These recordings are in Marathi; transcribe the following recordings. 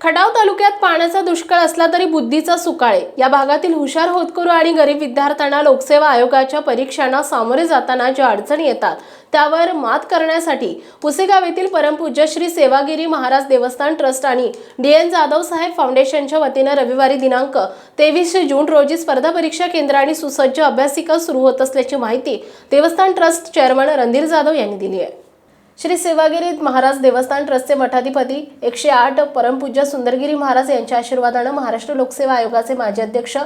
खडाव तालुक्यात पाण्याचा दुष्काळ असला तरी बुद्धीचा सुकाळे. या भागातील हुशार होतकरू आणि गरीब विद्यार्थ्यांना लोकसेवा आयोगाच्या परीक्षांना सामोरे जाताना ज्या अडचणी येतात त्यावर मात करण्यासाठी पुसेगाव येथील परमपूज्य श्री सेवागिरी महाराज देवस्थान ट्रस्ट आणि डी एन जाधव साहेब फाउंडेशनच्या वतीनं रविवारी दिनांक तेवीस जून रोजी स्पर्धा परीक्षा केंद्र आणि सुसज्ज अभ्यासिका सुरू होत असल्याची माहिती देवस्थान ट्रस्ट चेअरमन रणधीर जाधव यांनी दिली आहे. श्री सेवागिरी महाराज देवस्थान ट्रस्टचे मठाधिपती एकशे आठ परमपूज्य सुंदरगिरी महाराज यांच्या आशीर्वादानं महाराष्ट्र लोकसेवा आयोगाचे माजी अध्यक्ष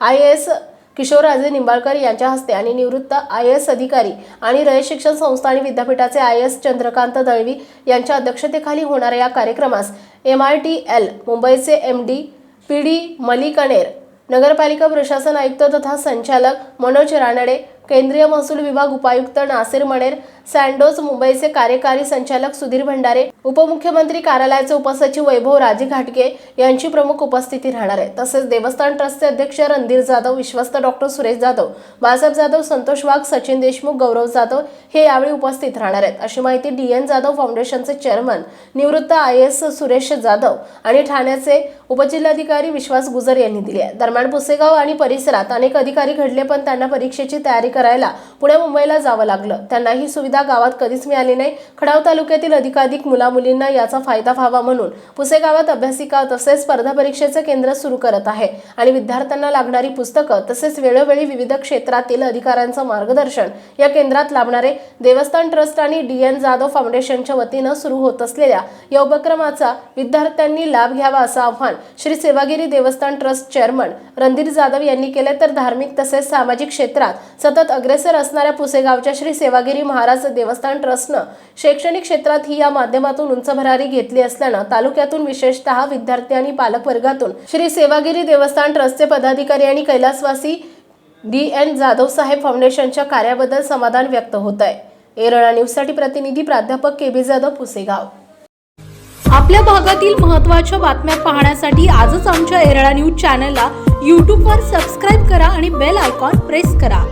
आय एस किशोरराजे निंबाळकर यांच्या हस्ते आणि निवृत्त आय एस अधिकारी आणि रयत शिक्षण संस्था आणि विद्यापीठाचे आय एस चंद्रकांत दळवी यांच्या अध्यक्षतेखाली होणाऱ्या या कार्यक्रमास एम आय टी एल मुंबईचे एम डी पी डी मलिकणेर नगरपालिका प्रशासन आयुक्त तथा संचालक मनोज रानडे केंद्रीय महसूल विभाग उपायुक्त नासिर मणेर सँडोज मुंबईचे कार्यकारी संचालक सुधीर भंडारे उपमुख्यमंत्री कार्यालयाचे उपसचिव वैभव राजे घाटगे यांची प्रमुख उपस्थिती राहणार आहे. तसेच देवस्थान ट्रस्टचे अध्यक्ष रणधीर जाधव विश्वस्त डॉक्टर सुरेश जाधव बाळासाहेब जाधव संतोष वाघ सचिन देशमुख गौरव जाधव हे यावेळी उपस्थित राहणार आहेत. अशी माहिती डी एन जाधव फाउंडेशनचे चेअरमन निवृत्त आय एस सुरेश जाधव आणि ठाण्याचे उपजिल्हाधिकारी विश्वास गुजर यांनी दिली आहे. दरम्यान पुसेगाव आणि परिसरात अनेक अधिकारी घडले पण त्यांना परीक्षेची तयारी करायला पुणे मुंबईला जावं लागलं. त्यांना ही सुविधा गावात कधीच मिळाली नाही. खडाव तालुक्यातील अधिकाधिक मुलामुलींना याचा फायदा व्हावा म्हणून पुसेगावात अभ्यासिका तसेच स्पर्धा परीक्षेचं केंद्र सुरू करत आहे आणि विद्यार्थ्यांना लागणारी पुस्तकं तसेच वेळोवेळी विविध क्षेत्रातील अधिकाऱ्यांचं मार्गदर्शन या केंद्रात लाभणारे देवस्थान ट्रस्ट आणि डी एन जाधव फाउंडेशनच्या वतीनं सुरू होत असलेल्या या उपक्रमाचा विद्यार्थ्यांनी लाभ घ्यावा असं आव्हान श्री सेवागिरी देवस्थान ट्रस्ट चेअरमन रणधीर जाधव यांनी केले. तर धार्मिक तसेच सामाजिक क्षेत्रात सतत अग्रेसर असणाऱ्या पुसेगावच्या श्री सेवागिरी महाराज देवस्थान ट्रस्टनं शैक्षणिक क्षेत्रात ही या माध्यमातून उंच भरारी घेतली असल्यानं तालुक्यातून विशेषतः विद्यार्थी आणि पालकवर्गातून श्री सेवागिरी देवस्थान ट्रस्टचे पदाधिकारी आणि कैलासवासी डी एन जाधव साहेब फाउंडेशनच्या कार्याबद्दल समाधान व्यक्त होत आहे. एरळा न्यूजसाठी प्रतिनिधी प्राध्यापक के बी जाधव पुसेगाव. आपल्या भागातील महत्त्वाच्या बातम्या पाहण्यासाठी आजच आमच्या एरळा न्यूज चॅनलला यूट्यूबवर सबस्क्राईब करा आणि बेल आयकॉन प्रेस करा.